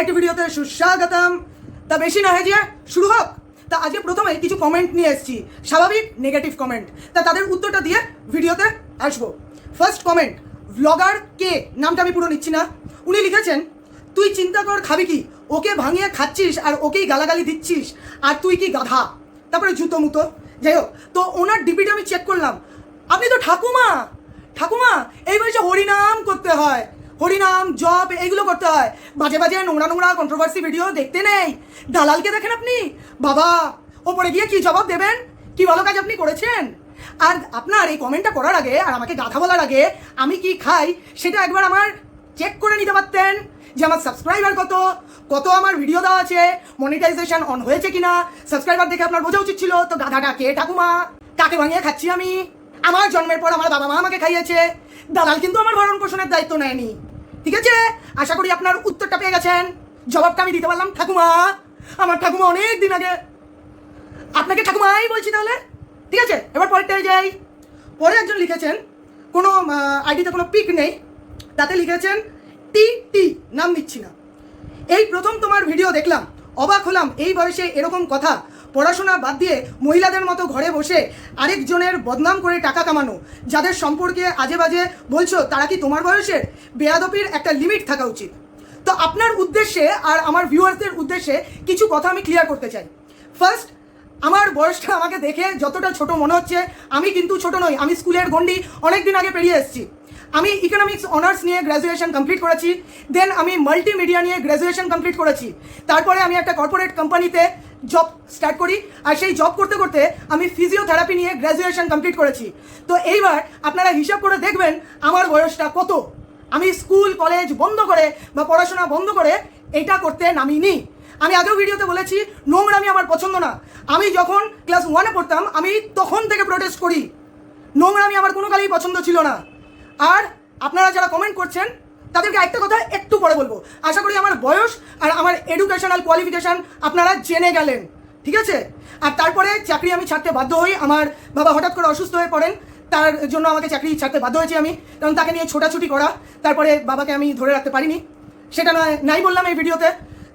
একটি ভিডিওতে সুস্বাগতম। তা বেশি না যে শুরু হোক। তা আজকে প্রথমে কিছু কমেন্ট নিয়ে এসেছি। স্বাভাবিক নেগেটিভ কমেন্ট তা তাদের উত্তরটা দিয়ে ভিডিওতে আসব। ফার্স্ট কমেন্ট ব্লগার কে? নামটা আমি পুরো নিচ্ছি না। উনি লিখেছেন, তুই চিন্তা কর খাবি কি? ওকে ভাঙিয়ে খাচ্ছিস আর ওকেই গালাগালি দিচ্ছিস। আর তুই কি গাধা? তারপরে জুতো মুতো। যাই হোক, তো ওনার ডিপিটা আমি চেক করলাম। আপনি তো ঠাকুমা! ঠাকুমা, এই বয়সে হরিনাম করতে হয়। হরিনাম জব এইগুলো করতে হয়। বাজে বাজে নোংরা নোংরা কন্ট্রোভার্সি ভিডিও দেখতে নেই। দালালকে দেখেন আপনি? বাবা, ওপরে গিয়ে কি জবাব দেবেন? কি ভালো কাজ আপনি করেছেন? আর আপনার এই কমেন্টটা করার আগে আর আমাকে গাথা বলার আগে আমি কি খাই, সেটা একবার আমার চেক করে নিতে পারতেন যে আমার সাবস্ক্রাইবার কত কত আমার ভিডিও দেওয়া আছে মনিটাইজেশন অন হয়েছে কিনা? সাবস্ক্রাইবার দেখে আপনার বোঝা উচিত ছিল, তো গাধাটা কে ঠাকুমা? কাকে ভাঙিয়ে খাচ্ছি আমি? আমার জন্মের পর আমার বাবা মা আমাকে খাইয়েছে। দালাল কিন্তু আমার ভরণ পোষণের দায়িত্ব নেয়নি। ঠিক আছে? আশা করি আপনার উত্তরটা পেয়ে গেছেন। জবাবটা আমি দিতে পারলাম ঠাকুমা। আমার ঠাকুমা অনেক দিন আগে আপনাকে ঠাকুমাই বলছি তাহলে। ঠিক আছে? এবার পরেরটায় যাই পরে একজন লিখেছেন, কোনো আইডিতে কোনো পিক নেই। তাতে লিখেছেন টি টি নাম নিচ্ছি না। এই প্রথম তোমার ভিডিও দেখলাম, অবাক হলাম, এই বয়সে এরকম কথা। পড়াশোনা বাদ দিয়ে মহিলাদের মতো ঘরে বসে আরেকজনের বদনাম করে টাকা কামানো, যাদের সম্পর্কে আজে বাজে বলছো তারা কি তোমার বয়সের বেয়াদপির একটা লিমিট থাকা উচিত। তো আপনার উদ্দেশ্যে আর আমার ভিউয়ার্সদের উদ্দেশ্যে কিছু কথা আমি ক্লিয়ার করতে চাই। ফার্স্ট আমার বয়সটা আমাকে দেখে যতটা ছোট মনে হচ্ছে, আমি কিন্তু ছোট নই, আমি স্কুলের গন্ডি অনেক দিন আগে পেরিয়ে এসেছি। আমি ইকোনমিক্স অনার্স নিয়ে গ্র্যাজুয়েশন কমপ্লিট করেছি দেন আমি মাল্টিমিডিয়া নিয়ে গ্র্যাজুয়েশন কমপ্লিট করেছি। তারপরে আমি একটা কর্পোরেট কোম্পানিতে জব স্টার্ট করি। আর সেই জব করতে করতে আমি ফিজিওথেরাপি নিয়ে গ্র্যাজুয়েশন কমপ্লিট করেছি। তো এইবার আপনারা হিসাব করে দেখবেন আমার বয়সটা কত। আমি স্কুল কলেজ বন্ধ করে বা পড়াশোনা বন্ধ করে এটা করতে নামিনি। আমি আগেও ভিডিওতে বলেছি, নোংরামি আমার পছন্দ না। আমি যখন ক্লাস ওয়ানে পড়তাম, আমি তখন থেকে প্রোটেস্ট করি। নোংরামি আমার কোনো কালেই পছন্দ ছিল না। আর আপনারা যারা কমেন্ট করছেন তাদেরকে একটা কথা একটু পরে বলব। আশা করি আমার বয়স আর আমার এডুকেশনাল কোয়ালিফিকেশান আপনারা জেনে গেলেন, ঠিক আছে? আর তারপরে চাকরি আমি ছাড়তে বাধ্য হই, আমার বাবা হঠাৎ করে অসুস্থ হয়ে পড়েন, তার জন্য আমাকে চাকরি ছাড়তে বাধ্য হয়েছি আমি, কারণ তাকে নিয়ে ছোটাছুটি করা, তারপরে বাবাকে আমি ধরে রাখতে পারিনি, সেটা নয়, নাই বললাম এই ভিডিওতে।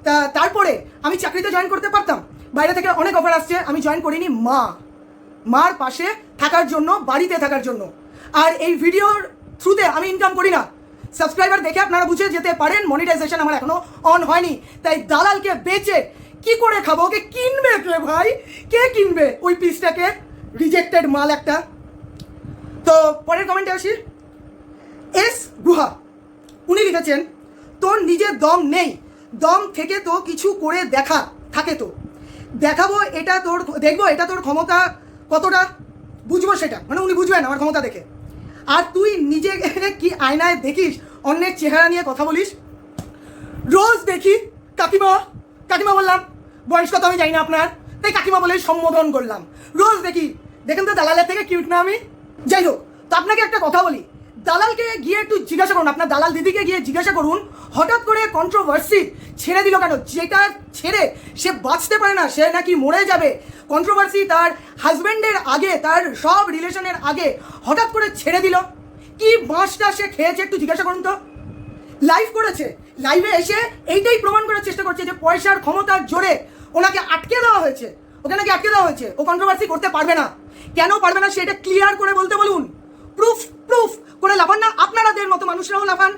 তা তারপরে আমি চাকরিতে জয়েন করতে পারতাম, বাইরে থেকে অনেক অফার আসছে, আমি জয়েন করিনি মা, মার পাশে থাকার জন্য, বাড়িতে থাকার জন্য। আর এই ভিডিওর থ্রুতে আমি ইনকাম করি না সাবস্ক্রাইবার দেখে আপনারা বুঝে যেতে পারেন মনিটাইজেশন আমার এখনও অন হয়নি। তাই দালালকে বেচে কি করে খাব? ওকে কিনবে কে ভাই? কে কিনবে ওই পিসটাকে রিজেক্টেড মাল একটা। তো পরের কমেন্টে আসি। এস গুহা, উনি লিখেছেন, তোর নিজের দম নেই। দম থেকে তো কিছু করে দেখা, থাকে তো। দেখাবো এটা তোর, দেখব এটা তোর ক্ষমতা কতটা? বুঝব সেটা। মানে উনি বুঝবেন আমার ক্ষমতা দেখে। আর তুই নিজে কি আয়নায় দেখিস? অন্যের চেহারা নিয়ে কথা বলিস? রোজ দেখি, কাকিমা কাকিমা বললাম, বয়স কত আমি জানি না আপনার। তাই কাকিমা বলে সম্বোধন করলাম। রোজ দেখি। দেখেন তো দালালের থেকে কিউট না আমি? যাই হোক, তো আপনাকে একটা কথা বলি। দালালকে গিয়ে একটু জিজ্ঞাসা করুন, আপনার দালাল দিদিকে গিয়ে জিজ্ঞাসা করুন, হঠাৎ করে কন্ট্রোভার্সি ছেড়ে দিল কেন? যেটা ছেড়ে সে বাঁচতে পারে না, সে নাকি মরে যাবে। কন্ট্রোভার্সি তার হাজব্যান্ডের আগে, তার সব রিলেশনের আগে হঠাৎ করে ছেড়ে দিল। কি বাঁশটা সে খেয়েছে একটু জিজ্ঞাসা করুন তো। লাইভ করেছে। লাইভে এসে এইটাই প্রমাণ করার চেষ্টা করছে যে পয়সার ক্ষমতার জোরে ওনাকে আটকে দেওয়া হয়েছে। ওকে নাকি আটকে দেওয়া হয়েছে? ও কন্ট্রোভার্সি করতে পারবে না। কেন পারবে না সেটা ক্লিয়ার করে বলতে বলুন। প্রুফ প্রুফ করে লাফান না, আপনারাদের মতো মানুষরাও লাফান।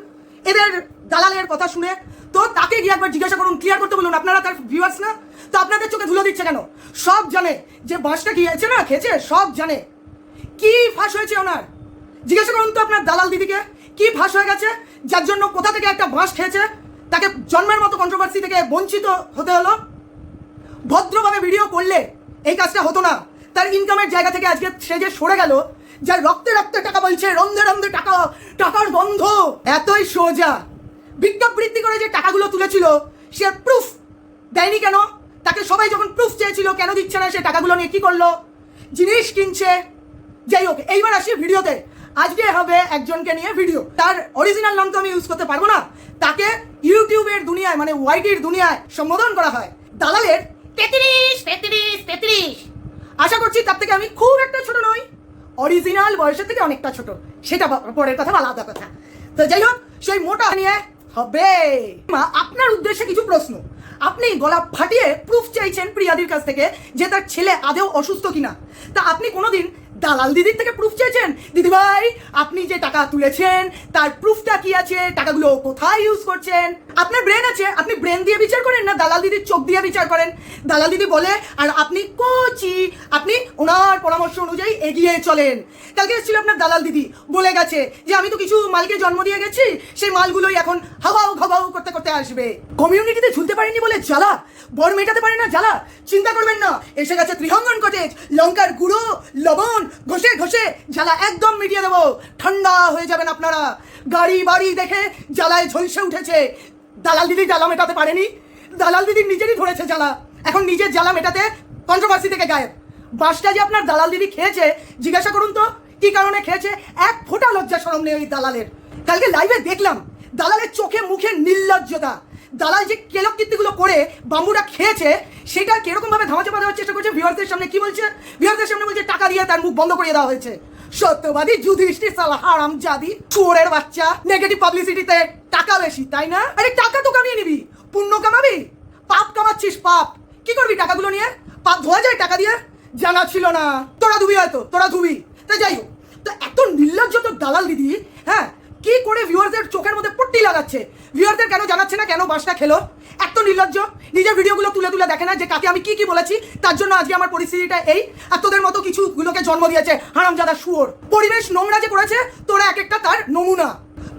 এদের দালালের কথা শুনে তো তাকে গিয়ে একবার জিজ্ঞাসা করুন ক্লিয়ার করতে বলুন, আপনারা তার ভিউয়ার্স না? তো আপনাদের চোখে ধুলো দিচ্ছে কেন? সব জানে যে বাঁশটা খেয়েছে না খেয়েছে, সব জানে। কি ফাঁস হয়েছে ওনার? জিজ্ঞাসা করুন তো আপনার দালাল দিদিকে, কি ফাঁস হয়ে গেছে? যার জন্য কোথা থেকে একটা বাঁশ খেয়েছে? তাকে জন্মের মতো কন্ট্রোভার্সি থেকে বঞ্চিত হতে হলো? ভদ্রভাবে ভিডিও করলে এই কাজটা হতো না। তার ইনকামের জায়গা থেকে আজকে সে যে সরে গেল যার রক্তে রক্তে টাকা বলছে, রন্ধে রন্ধে টাকা, টাকার গন্ধ। এতই সোজা। ভিক্ষাবৃত্তি করে যে টাকাগুলো তুলেছিল, সে প্রুফ দেয়নি কেন? তাকে সবাই যখন প্রুফ চেয়েছিল, কেন দিচ্ছে না সে টাকাগুলো নিয়ে কি করল? জিনিস কিনছে। যাই হোক, এইবার আসি ভিডিওতে। আজকে হবে একজনকে নিয়ে ভিডিও তার অরিজিনাল নাম তো আমি ইউজ করতে পারব না। তাকে ইউটিউবের দুনিয়ায় মানে ওয়াইটির দুনিয়ায় সম্বোধন করা হয়। দালালের তেত্রিশ তেত্রিশ তেত্রিশ। আশা করছি তার থেকে আমি খুব একটা ছোট নই। অরিজিনাল বয়সের থেকে অনেকটা ছোট। সেটা পরের কথা আলাদা কথা। তো যাই হোক, সেই মোটা নিয়ে হবে। মা, আপনার উদ্দেশ্যে কিছু প্রশ্ন। আপনি গলা ফাটিয়ে প্রুফ চাইছেন প্রিয়াদির কাছ থেকে যে তার ছেলে আদেও অসুস্থ কিনা। তা আপনি কোনোদিন দালাল দিদির থেকে প্রুফ চেয়েছেন? দিদিভাই, আপনি যে টাকা তুলেছেন, তার প্রুফটা কি আছে? টাকাগুলো কোথায় ইউজ করছেন? আপনার ব্রেন আছে? আপনি ব্রেন দিয়ে বিচার করেন না দালাল দিদির চোখ দিয়ে বিচার করেন? দালাল দিদি বলে, আর আপনি কোচি, আপনি ওনার পরামর্শ অনুযায়ী এগিয়ে চলেন। কালকে এসেছিল আপনার দালাল দিদি, বলে গেছে যে, আমি তো কিছু মালকে জন্ম দিয়ে গেছি, সেই মালগুলোই এখন হাওয়াও খাওয়াও করতে করতে আসবে। কমিউনিটিতে ঝুলতে পারেনি বলে জ্বালা? বর মেটাতে পারে না জ্বালা? চিন্তা করবেন না, এসে গেছে ত্রিহঙ্গন কটেজ লঙ্কার গুঁড়ো, লবণ ঘষে ঘষে জ্বালা একদম মিটিয়ে দেবো। ঠান্ডা হয়ে যাবেন আপনারা। গাড়ি, বাড়ি দেখে জ্বালায় ঝলসে উঠেছে। দালাল দিদি জ্বালা মেটাতে পারেনি। দালাল দিদি নিজেরই ধরেছে জ্বালা। এখন নিজের জ্বালা মেটাতে কন্ট্রোভার্সি থেকে গায়েব। বাসটা যে আপনার দালাল দিদি খেয়েছে, জিজ্ঞাসা করুন তো, কি কারণে খেয়েছে? এক ফোঁটা লজ্জা সরম নেই ওই দালালের। কালকে লাইভে দেখলাম, দালালের চোখে মুখে নির্লজ্জতা। দালাল যে কেলকৃত্যগুলো করে বাম্বুরা খেয়েছে, সেটা কীরকম ভাবে ধামাচাপা দেওয়ার চেষ্টা করছে ভিউয়ারদের সামনে? কি বলছে? ভিউয়ারদের সামনে বলছে, টাকা দিয়ে তার মুখ বন্ধ করিয়ে দেওয়া হয়েছে। সত্যবাদী যুধিষ্ঠির সালা হারাম জাদি, চোরের বাচ্চা নেগেটিভ পাবলিসিটিতে টাকা বেশি, তাই না? আরে টাকা তো কামিয়ে নিবি। পুণ্য কামাবি? পাপ কামাচ্ছিস, পাপ। কি করবি টাকাগুলো নিয়ে? পাপ ধোয়া যায় টাকা দিয়ে? জানা ছিল না। তোরা ধুবি হয়তো, তোরা ধুবি। তা যাই হোক, তো এত নির্লজ্জ তো দালাল দিদি হ্যাঁ? কি করে ভিউয়ারদের চোখের মধ্যে পট্টি লাগাচ্ছে? ভিউয়ারদের কেন জানাচ্ছে না, কেন বাসটা খেলো? এত নির্লজ্জ। নিজের ভিডিওগুলো তুলে তুলে দেখে না যে কাকে আমি কি কি বলেছি? তার জন্য আজকে আমার পরিস্থিতিটা এই। আর তোদের মতো কিছু গুলোকে জন্ম দিয়েছে হারাম হারামজাদা শুয়োর। পরিবেশ নোংরা যে করেছে, তোরা এক একটা তার নমুনা।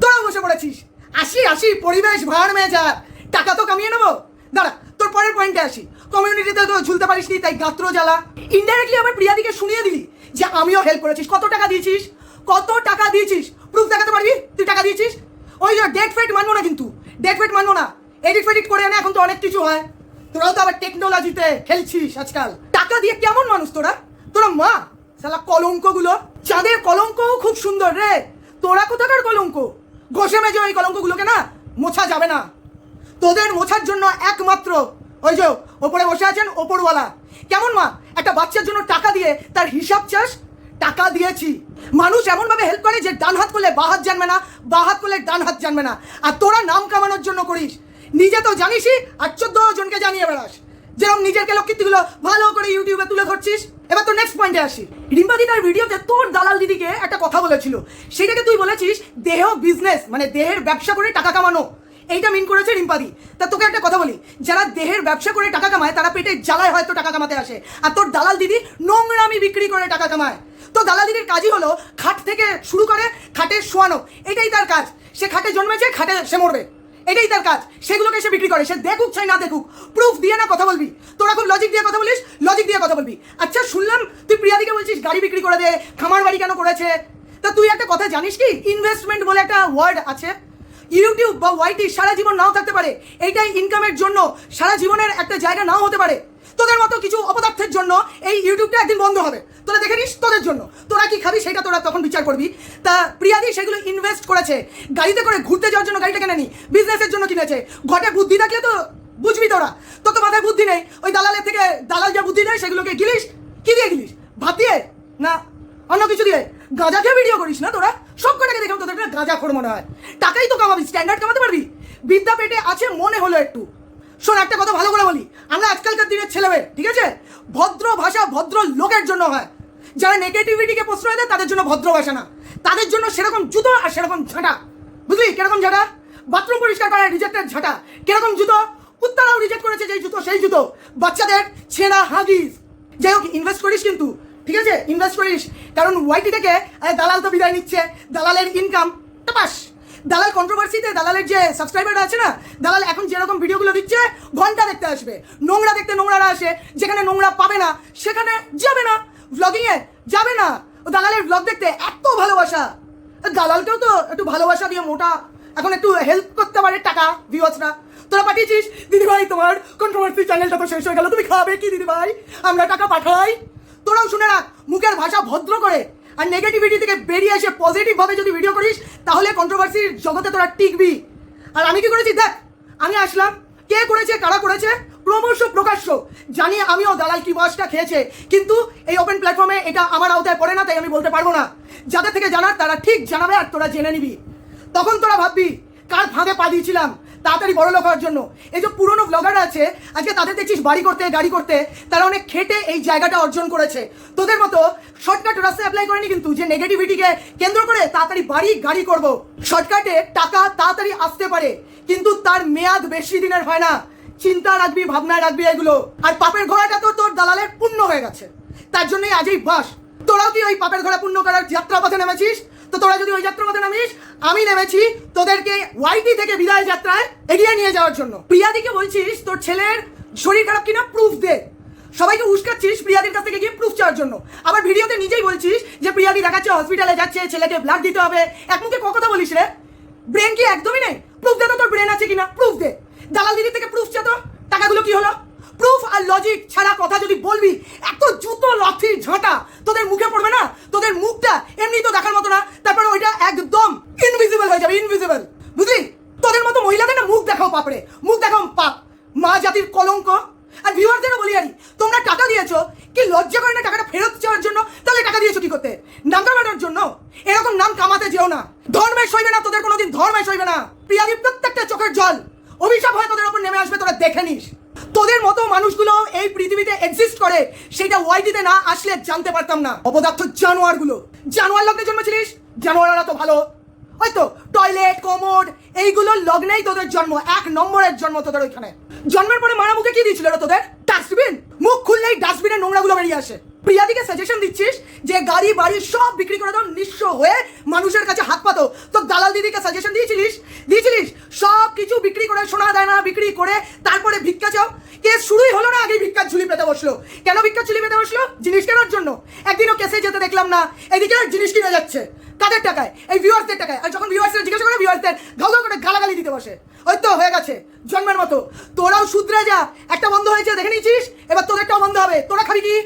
তোরা বসে পড়েছিস। আসি আসি, পরিবেশ ভাড় মেয়ে টাকা তো কামিয়ে নেব। দাঁড়া, তোর পরের পয়েন্টে আসি। কমিউনিটিতে তো ঝুলতে পারিস নি, তাই গাত্র জ্বালা। ইনডাইরেক্টলি আমার প্রিয়াদিকে শুনিয়ে দিলি যে আমিও হেল্প করেছিস। কত টাকা দিয়েছিস? কত টাকা দিয়েছিস? প্রুফ দেখাতে পারবি? তুই টাকা দিয়েছিস? ওই যে ডেট ফেট মানবো না কিন্তু। ডেট ফেট মানবো না। এডিট ফেডিট করে এনে এখন তো অনেক কিছু হয়। তোরাও তো আবার টেকনোলজিতে খেলছিস আজকাল। টাকা দিয়ে কেমন মানুষ তোরা? তোরা মা সালা কলঙ্কগুলো। চাঁদের কলঙ্কও খুব সুন্দর রে। তোরা কোথাকার কলঙ্ক? ঘষে মেজে ওই কলঙ্কগুলোকে না মোছা যাবে না। তোদের মোছার জন্য একমাত্র ওই যে ওপরে বসে আছেন ওপরওয়ালা। কেমন মা? একটা বাচ্চার জন্য টাকা দিয়ে তার হিসাব চাস টাকা দিয়েছি। মানুষ এমনভাবে হেল্প করে যে ডান হাত করলে বা হাত জানবে না, বা হাত করলে ডান হাত জানবে না। আর তোরা নাম কামানোর জন্য করিস। নিজে তো জানিসই, আর চোদ্দ জনকে জানিয়ে বেড়াস। যেরকম নিজের কেলকৃতিগুলো ভালো করে ইউটিউবে তুলে ধরছিস, এবার তো নেক্সট পয়েন্টে আসি। রিম্বাদি তার ভিডিওতে তোর দালাল দিদিকে একটা কথা বলেছিল। সেটাকে তুই বলেছিস, দেহ বিজনেস মানে দেহের ব্যবসা করে টাকা কামানো। এইটা মিন করেছে রিম্পাদি। তা তোকে একটা কথা বলি, যারা দেহের ব্যবসা করে টাকা কামায়, তারা পেটে জ্বালায় হয়তো টাকা কামাতে আসে। আর তোর দালাল দিদি নোংরামি বিক্রি করে টাকা কামায়। তো দালাল দিদির কাজই হলো খাট থেকে শুরু করে খাটে শোয়ানো, এটাই তার কাজ। সে খাটে জন্মেছে, খাটে সে মরবে। এটাই তার কাজ। সেগুলোকে সে বিক্রি করে, সে দেখুক চাই না দেখুক প্রুফ দিয়ে না কথা বলবি। তোরা এখন লজিক দিয়ে কথা বলিস? লজিক দিয়ে কথা বলবি। আচ্ছা শুনলাম তুই প্রিয়াদিকে বলছিস গাড়ি বিক্রি করে দে, খামার বাড়ি কেন করেছে? তা তুই একটা কথা জানিস কি? ইনভেস্টমেন্ট বলে একটা ওয়ার্ড আছে। ইউটিউব বা ওয়াইটি সারা জীবন নাও থাকতে পারে। এইটাই ইনকামের জন্য সারা জীবনের একটা জায়গা নাও হতে পারে। তোদের মতো কিছু অপদার্থের জন্য এই ইউটিউবটা একদিন বন্ধ হবে। তোরা দেখে নিস তোদের জন্য। তোরা কি খাবি সেটা তোরা তখন বিচার করবি। তা প্রিয়াদি সেগুলো ইনভেস্ট করেছে। গাড়িতে করে ঘুরতে যাওয়ার জন্য গাড়িটা কেনেনি বিজনেসের জন্য কিনেছে। ঘটে বুদ্ধি থাকলে তো বুঝবি তোরা। তোর তো মাথায় বুদ্ধি নেই। ওই দালালের থেকে দালাল যা বুদ্ধি দেয় সেগুলোকে গিলিস। কি দিয়ে গিলিস? ভাত দিয়ে? না? অন্য কিছু দিয়ে? গাঁজা খেয়ে ভিডিও করিস না তোরা? সব কটাকে দেখে তোদের একটা গাঁজা খোর মনে হয়। টাকাই তো কামাবি স্ট্যান্ডার্ড কামাতে পারবি? বিদ্যা পেটে আছে মনে হলো একটু। শোন, একটা কথা ভালো করে বলি। আমরা আজকালকার দিনের ছেলেমেয়ে, ঠিক আছে? ভদ্র ভাষা ভদ্র লোকের জন্য হয়। যারা নেগেটিভিটিকে প্রশ্রয় দেয়, তাদের জন্য ভদ্র ভাষা না। তাদের জন্য সেরকম জুতো আর সেরকম ঝাঁটা। বুঝলি? কীরকম ঝাঁটা? বাথরুম পরিষ্কার করার রিজেক্টের ঝাঁটা। কীরকম জুতো? কুত্তারাও রিজেক্ট করেছে যেই জুতো, সেই জুতো। বাচ্চাদের ছেঁড়া হাগিস। যাই হোক ইনভেস্ট করিস কিন্তু। ঠিক আছে? ইনভেস্ট করিস। কারণ ওয়াইটি থেকে দালাল তো বিদায় নিচ্ছে। দালালের ইনকাম টাপাস দালাল কন্ট্রোভার্সিতে দালালের যে সাবস্ক্রাইবার আছে না, দালাল এখন যেরকম ভিডিওগুলো দিচ্ছে, ঘণ্টা দেখতে আসবে। নোংরা দেখতে নোংরারা আসে, যেখানে নোংরা পাবে না, সেখানে যাবে না। ভ্লগিংয়ে যাবে না। ও দালালের ভ্লগ দেখতে এত ভালোবাসা। দালালকেও তো একটু ভালোবাসা দিয়ে মোটা। এখন একটু হেল্প করতে পারে টাকা ভিউয়ার্সরা তোরা পাঠিয়েছিস? দিদিভাই, তোমার কন্ট্রোভার্সি চ্যানেলটা তো শেষ হয়ে গেল। তুমি খাবে কি দিদিভাই? আমরা টাকা পাঠাই। তোরাও শুনে রাখ, মুখের ভাষা ভদ্র করে। আর নেগেটিভিটি থেকে বেরিয়ে এসে পজিটিভভাবে যদি ভিডিও করিস, তাহলে কন্ট্রোভার্সির জগতে তোরা টিকবি। আর আমি কি করেছি, দেখ, আমি আসলাম, কে করেছে, কারা করেছে, ক্রমশ প্রকাশ্য। জানি আমিও দালাল কি বাসটা খেয়েছে, কিন্তু এই ওপেন প্ল্যাটফর্মে এটা আমার আওতায় পড়ে না, তাই আমি বলতে পারব না। যাদের থেকে জানার, তারা ঠিক জানাবে আর তোরা জেনে নিবি। তখন তোরা ভাববি, কার ফাঁদে পা দিয়েছিলাম? তাড়াতাড়ি বড় লোক হওয়ার জন্য। এই যে পুরনো ব্লগার আছে, আজকে তাদের দেখছিস বাড়ি করতে, গাড়ি করতে, তারা অনেক খেটে এই জায়গাটা অর্জন করেছে। তোদের মতো শর্টকাট রাস্তা অ্যাপ্লাই করেনি কিন্তু যে নেগেটিভিটিকে কেন্দ্র করে তাড়াতাড়ি বাড়ি, গাড়ি করব। শর্টকাটে টাকা তাড়াতাড়ি আসতে পারে, কিন্তু তার মেয়াদ বেশি দিনের হয় না। চিন্তা রাখবি ভাবনা রাখবি এগুলো। আর পাপের ঘোড়াটা তো তোর দালালের পূর্ণ হয়ে গেছে। তার জন্যই আজই বাস। তোরাও কি ওই পাপের ঘোড়া পূর্ণ করার যাত্রা পথে নেমেছিস? তো তোরা যদি ওই যাত্রার মধ্যে নামিস, আমি নেমেছি তোদেরকে ওয়াইটি থেকে বিদায় যাত্রায় এগিয়ে নিয়ে যাওয়ার জন্য। প্রিয়াদিকে বলছিস, তোর ছেলের শরীর খারাপ কিনা প্রুফ দে। সবাইকে উস্কাচ্ছিস প্রিয়াদির কাছ থেকে গিয়ে প্রুফ চাওয়ার জন্য। আবার ভিডিওতে নিজেই বলছিস যে প্রিয়াদি দেখাচ্ছে হসপিটালে যাচ্ছে, ছেলেকে ব্লাড দিতে হবে। এক মুখে কথা বলিস রে? ব্রেন কি একদমই নেই? প্রুফ দে তো তোর ব্রেন আছে কিনা? প্রুফ দে। দালাল দিদি থেকে প্রুফ চা তো। টাকাগুলো কি হলো? প্রুফ আর লজিক ছাড়া কথা যদি বলবি, এত জুতো লাথি ঝাঁটা তোদের মুখে পড়বে না? তোদের মুখটা এমনি তো দেখার মতো না, তারপরে ওইটা একদম ইনভিজিবল হয়ে যাবে ইনভিজিবল বুঝলি? তোদের মতো মহিলাদের না মুখ দেখাও পাপড়ে, মুখ দেখাও পাপ। মা জাতির কলঙ্ক। আর ভিউয়ারদেরও বলি আরি তোমরা টাকা দিয়েছ, কি লজ্জা করে না টাকাটা ফেরত চাওয়ার জন্য? তাহলে টাকা দিয়েছ কি করতে? নাম কামানোর জন্য? এরকম নাম কামাতে যেও না। ধর্মে সইবে না, তোদের কোনোদিন ধর্মে সইবে না। প্রিয়াদি, প্রত্যেকটা চোখের জল। অভিশাপ হয়ে তোদের উপর নেমে আসবে, তোরা দেখে নিস। তোদের মতো মানুষগুলো এই পৃথিবীতে এক্সিস্ট করে, সেটা ওয়াইটিতে না আসলে জানতে পারতাম না। অপদার্থ জানোয়ারগুলো। জানোয়ার লগ্নে জন্মেছিলিস? জানোয়াররা তো ভালো। হয়তো টয়লেট কোমোড এইগুলো লগ্নেই তোদের জন্ম, এক নম্বরের জন্ম তোদের ওইখানে। জন্মের পরে মারামুখে কি দিয়েছিল তোদের? ডাস্টবিন মুখ খুললেই ডাস্টবিনের নোংরাগুলো বেরিয়ে আসে। প্রিয়াদিকে সাজেশন দিচ্ছিস যে গাড়ি, বাড়ি সব বিক্রি করে দাও, নিঃস্ব হয়ে মানুষের কাছে হাত পাতো। তো দালাল দিদিকে সাজেশন দিয়েছিলিস? দিয়েছিলিস? সব কিছু বিক্রি করে, সোনা দায়না বিক্রি করে তারপরে ভিক্ষা চাও? কেস শুরুই হলো না, আগে ভিক্ষার ঝুলি পেতে বসল। কেন ভিক্ষার ঝুলি পেতে বসল? জিনিস কেনার জন্য। একদিনও কেসে যেতে দেখলাম না। এদিকে জিনিস কিনে যাচ্ছে। কাদের টাকায়? এই ভিউয়ার্সদের টাকায়। আর যখন ভিউয়ার্সদের জিজ্ঞাসা করে ভিউয়ার্সদের ঘাউ ঘাউ করে গালাগালি দিতে বসে। ওই তো হয়ে গেছে, জন্মের মতো। তোরাও শুধরে যা। একটা বন্ধ হয়েছে, দেখে নিয়েছিস? এবার তোদেরটাও বন্ধ হবে। তোরা খাবি কি?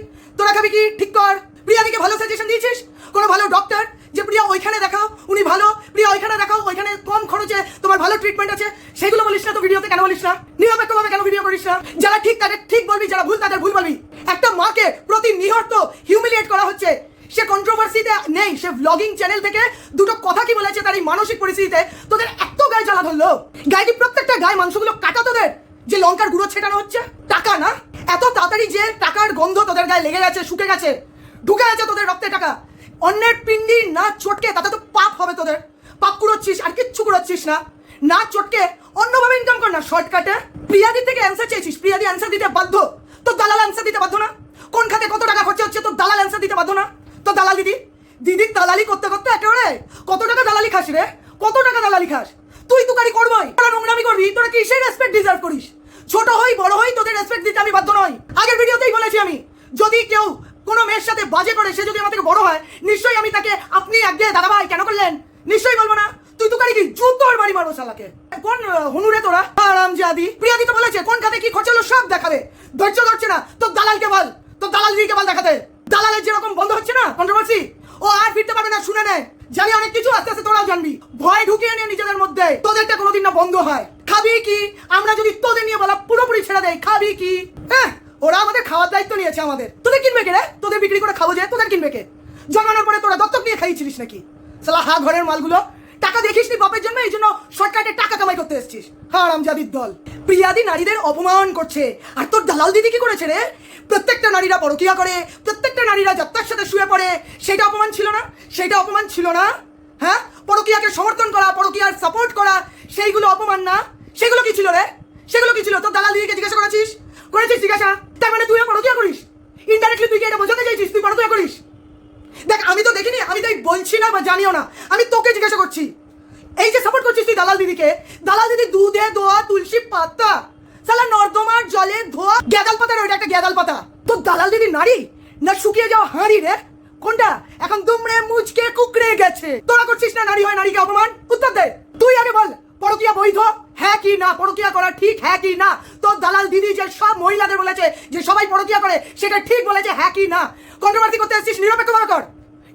তোরা খাবি কি? ঠিক কর। প্রিয়াদিকে ভালো সাজেশন দিয়েছিস? কোনো ভালো ডক্টর যে প্রিয়া ওইখানে দেখাও, উনি ভালো। প্রিয়া ওইখানে দেখাও, ওইখানে কম খরচে তোমার ভালো ট্রিটমেন্ট আছে। সেগুলো বলিস না, তো ভিডিওতে কেন বলিস না? নিরপেক্ষভাবে কেন ভিডিও করিস না? যারা ঠিক তাদের ঠিক বলবি, যারা ভুল তাদের ভুল বলবি। একটা মাকে প্রতি নিহত হিউমিলিয়েট করা হচ্ছে। সে কন্ট্রোভার্সিতে নেই, সে ব্লগিং চ্যানেল থেকে দুটো কথা কি বলেছে তার এই মানসিক পরিস্থিতিতে? তোদের এত গায়ে জ্বালা ধরলো। গায়ে প্রত্যেকটা গায়ে মাংসগুলো কাটা তোদের? যে লঙ্কার গুঁড়ো ছেটানো হচ্ছে? তাড়াতাড়ি যে টাকার গন্ধ তোদের গায়ে লেগে গেছে, শুকে গেছে, ঢুকে গেছে তোদের রক্তে টাকা। অন্যের পিন্ডি না চটকে, তাতে তো পাপ হবে তোদের। পাপ কুড়োচ্ছিস, আর কিচ্ছু কুড়োচ্ছিস না। না চটকে, অন্যভাবে ইনকাম কর না। শর্টকাটে প্রিয়াদি থেকে অ্যান্সার চেয়েছিস। প্রিয়াদি অ্যান্সার দিতে বাধ্য। তো দালাল অ্যান্সার দিতে বাধ্য না? কোন খাতে কত টাকা খরচা হচ্ছে তো দালাল অ্যান্সার দিতে বাধ্য না? তো দালাল দিদি? দিদির দালালি করতে করতে একেবারে কত টাকা দালালি খাস রে? কত টাকা দালালি খাস? তুই তুকারি করবই। নোংরামি করবি, তোরা কিসের রেসপেক্ট ডিজার্ভ করিস? ছোট হই, বড় হই, তোদের রেসপেক্ট দিতে আমি বাধ্য নই। আগের ভিডিওতেই বলেছি আমি, যদি কেউ কোনো মেয়ের সাথে বাজে করে, সে যদি আমার থেকে বড় হয়, নিশ্চয়ই আমি তাকে আপনি একদিন দাদা ভাই কেন করলেন? নিশ্চয়ই বলব না। তুই তো কারি কি জুতোর বাড়ি মারো শালাকে। কোন হনুরে তোরা? আরাম জাদি। প্রিয়াদি তো বলেছে, কোন খাতে কি খরচা হলো সব দেখাবে। ধৈর্য ধরছে না তো দালালকে বল তো দালাল দিকে বল দেখাতে। দালালের যেরকম বন্ধ হচ্ছে না কন্ট্রোভার্সি ও আর ফিরতে পারবে না, শুনে নেয় জানি অনেক কিছু আস্তে আস্তে তোরাও জানবি। ভয় ঢুকিয়ে নিয়ে নিজেদের মধ্যে। তোদেরটা কোনোদিন না বন্ধ হয়। খাবি কি? আমরা যদি তোদের নিয়ে বলা পুরোপুরি ছেড়ে দেয় খাবি কি? হ্যাঁ ওরা আমাদের খাওয়ার দায়িত্ব নিয়েছে আমাদের। তোদের কিনবে কে রে? তোদের বিক্রি করে খাব যে, তোদের কিনবে কে? জন্মানোর পরে তোরা দত্তক নিয়ে খাইছিলিস নাকি? সালা হা, ঘরের মালগুলো? টাকা দেখিস নি বাপের জন্য? এই জন্য শর্টকাটে টাকা কামাই করতে এসেছিস। হারাম জাদির দল। প্রিয়াদি নারীদের অপমান করছে। আর তোর দালাল দিদি কি করেছে রে? প্রত্যেকটা নারীরা পরকিয়া করে, প্রত্যেকটা নারীরা যাত্রার সাথে শুয়ে পড়ে। সেটা অপমান ছিল না? সেটা অপমান ছিল না? হ্যাঁ? পরকিয়াকে সমর্থন করা, পরকিয়ার সাপোর্ট করা, সেইগুলো অপমান না? সেগুলো কি ছিল রে? সেগুলো কি ছিল? তোর দালাল দিদিকে জিজ্ঞাসা করেছিস? করেছিস জিজ্ঞাসা? তার মানে তুইও পরকিয়া করিস? ইনডাইরেক্টলি তুই কি এটা বোঝাতে চাইছিস? তুই পরকিয়া করিস? দেখ, আমি তো দেখিনি, আমি তাই বলছি না বা জানিও না। আমি তোকে জিজ্ঞাসা করছি। এই যে সাপোর্ট করছিস তুই দালাল দিদিকে, দালাল দিদি দুধে দোয়া, তুলসী পাতা সালা নর্দমার জলে ধোয়া, গ্যাদাল পাতা ওইটা একটা গ্যাদাল পাতা। তো দালাল দিদি নারী? না শুকিয়ে যাওয়া হাঁড়ি রে? কোনটা? এখন দুমড়ে মুচকে কুকড়ে গেছে। তোরা করছিস না নারী হয় নারীকে অপমান? উত্তর দে। তুই আগে বল, পরকিয়া বৈধ? হ্যাঁ কি না পরকিয়া করা ঠিক হ্যাঁ কি না? তোর দালাল দিদি যে সব মহিলাদের বলেছে যে সবাই পরকিয়া করে সেটা ঠিক বলেছে হ্যাঁ কি না? কন্ট্রোভার্সি করতে এসেছিস নিরপেক্ষভাবে কর।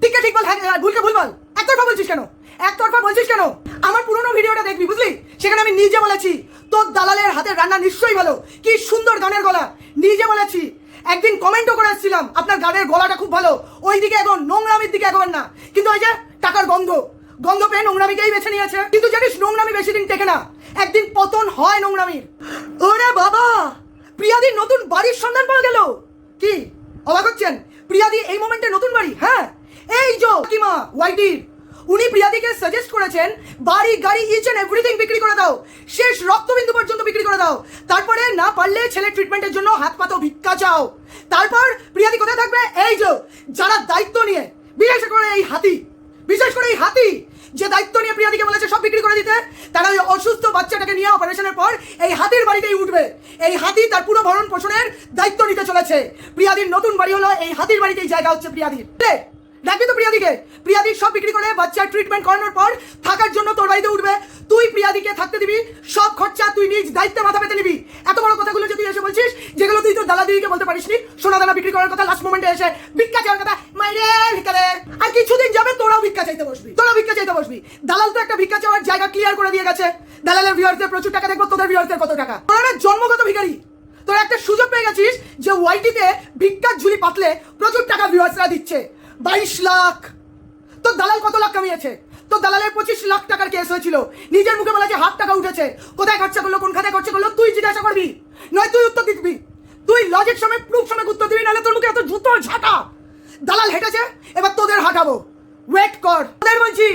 ঠিককে ঠিক বল হ্যাঁ হ্যাঁ, ভুলকে ভুল বল। একতরফা বলছিস কেন? একতরফা বলছিস কেন? আমার পুরোনো ভিডিওটা দেখবি বুঝলি? সেখানে আমি নিজে বলেছি তোর দালালের হাতের রান্না নিশ্চয়ই ভালো। কি সুন্দর গানের গলা। নিজে বলেছি। একদিন কমেন্টও করে এসেছিলাম আপনার গানের গলাটা খুব ভালো। ওই দিকে এখন নোংরামির দিকে এগোবেন না। কিন্তু ওই যে টাকার গন্ধ। গন্ধ পেয়ে নোংরামিকেই বেছে নিয়েছে। কিন্তু জানিস, নোংরামি বেশি দিন টেকে না। একদিন পতন হয় নোংরামির। ওরে বাবা! প্রিয়াদির নতুন বাড়ির সন্ধান পাওয়া গেল। কি? অবাক হচ্ছেন? প্রিয়াদি এই মোমেন্টে নতুন বাড়ি? হ্যাঁ? এই যো কিমা ওয়াইটির। উনি প্রিয়াদিকে সাজেস্ট করেছেন, বাড়ি, গাড়ি ইচ এন্ড এভরিথিং বিক্রি করে দাও। শেষ রক্তবিন্দু পর্যন্ত বিক্রি করে দাও। তারপরে না পারলে ছেলে ট্রিটমেন্টের জন্য হাত পাতো ভিক্ষা চাও। তারপর প্রিয়াদি কোথায় থাকবে? এই যে, যারা দায়িত্ব নিয়ে, বিশেষ করে এই হাতি। বিশেষ করে এই হাতি, যে দায়িত্ব নিয়ে প্রিয়াদিকে বলেছে সব বিক্রি করে দিতে, তারা ওই অসুস্থ বাচ্চাটাকে নিয়ে অপারেশনের পর এই হাতির বাড়িতেই উঠবে। এই হাতি তার পুরো ভরণ পোষণের দায়িত্ব নিতে চলেছে। প্রিয়াদির নতুন বাড়ি হলো এই হাতির বাড়িতেই জায়গা হচ্ছে প্রিয়াদির। দেখবি তো প্রিয়াদিকে। প্রিয়াদির সব বিক্রি করে বাচ্চার ট্রিটমেন্ট করানোর পর থাকার জন্য তোর বাড়িতে উঠবে। তুই প্রিয়াদিকে থাকতে দিবি, সব খরচা তুই নিজ দায়িত্বে মাথা পেতে নিবি। এত বড় কথাগুলো যে তুই এসে বলছিস, যেগুলো তুই তোর দালাদিকে বলতে পারিসনি সোনা দানা বিক্রি করার কথা লাস্ট মোমেন্টে এসে ভিক্ষা চাওয়ার কথা মাইরে ভিক্ষারে আর কিছুদিন যাবে তোরাও ভিক্ষা চাইতে বসবি, তোরাও ভিক্ষা চাইতে বসবি। দালাল তো একটা ভিক্ষা চাওয়ার জায়গা ক্লিয়ার করে দিয়ে গেছে। দালালের ভিউয়ারদের প্রচুর টাকা, দেখব তোদের ভিউয়ারদের কত টাকা। তোরা জন্মগত ভিখারি। তোরা একটা সুযোগ পেয়ে গেছিস যে ওয়াইটিতে ভিক্ষার ঝুলি পাতলে প্রচুর টাকা ভিউয়ার্সরা দিচ্ছে। বাইশ লাখ। তোর দালাল কত লাখ কামিয়েছে? তোর দালালের পঁচিশ লাখ টাকার কেস হয়েছিল। নিজের মুখে বলে যে হাফ টাকা উঠেছে। কোথায় খরচা করল, কোন খাতে খরচা করল, তুই জিজ্ঞাসা করবি? নয়, তুই উত্তর দিবি। তুই লজিক সময় প্রুফ সময় উত্তর দিবি, নাহলে তোর মুখে এত জুতো ঝাঁটা। দালাল হেঁটেছে, এবার তোদের হাঁটাবো। ওয়েট কর। তোদের বলছি,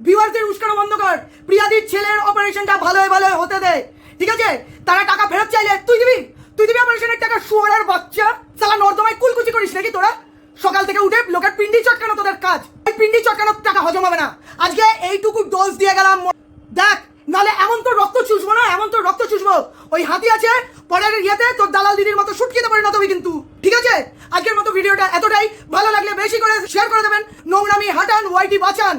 ভিউয়ারদের উস্কানো বন্ধ কর। প্রিয়াদির ছেলের অপারেশনটা ভালো ভালো হতে দে। ঠিক আছে? তারা টাকা ফেরত চাইলে তুই দিবি? তুই দিবি অপারেশনের টাকা, শুয়ারের বাচ্চা? সালা নর্দমায় কুলকুচি করিস নাকি তোরা? সকাল থেকে উঠে লোকের পিন্ডি চটকানো তোদের কাজ। ওই পিন্ডি চটকানোর টাকা হজম হবে না। আজকে এইটুকু ডোজ দিয়ে গেলাম দেখ, নালে এমন তো রক্ত চুষবো না, এমন তো রক্ত চুষবো। ওই হাতি আছে, পরের ইয়েতে তোর দালাল দিদির মতো সুটকিতে না হবি কিন্তু। ঠিক আছে? আজকের মতো ভিডিওটা এতটাই। ভালো লাগলে বেশি করে শেয়ার করে দেবেন। নোংরামি, হাটান, ওয়াইটি বাঁচান।